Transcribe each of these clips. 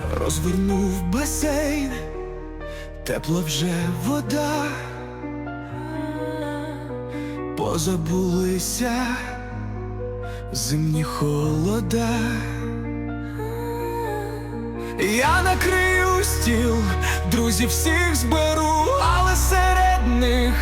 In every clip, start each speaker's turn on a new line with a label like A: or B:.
A: Розвернув басейн, тепла вже вода, позабулися зимні холода. Я накрию стіл, друзів всіх зберу, але серед них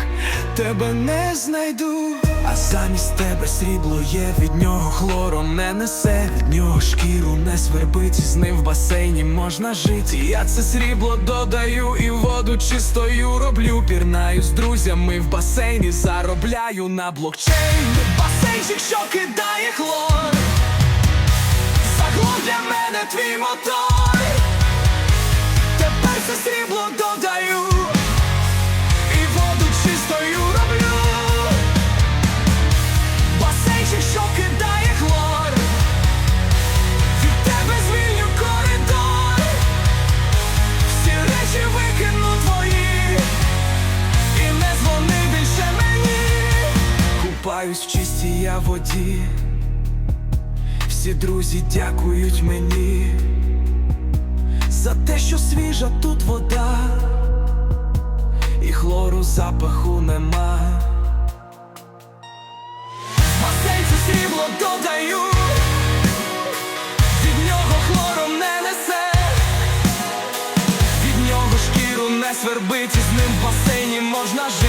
A: тебе не знайду. А замість тебе срібло є, від нього хлором не несе, від нього шкіру не свербить, з ним в басейні можна жити. Я це срібло додаю і воду чистою роблю. Пірнаю з друзями в басейні, заробляю на блокчейн. Басейнчик, що кидає хлор. Заглох для мене твій мотор. Купаюсь в чистій воді. Всі друзі дякують мені за те, що свіжа тут вода, і хлору запаху нема. Басейн це срібло додаю, від нього хлором не несе, від нього шкіру не свербить, і з ним в басейні можна жити.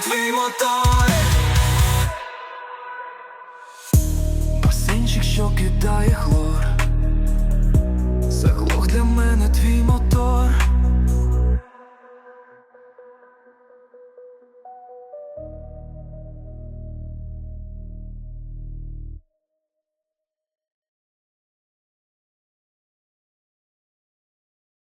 A: Твій мотор. Басинчик, що кидає хлор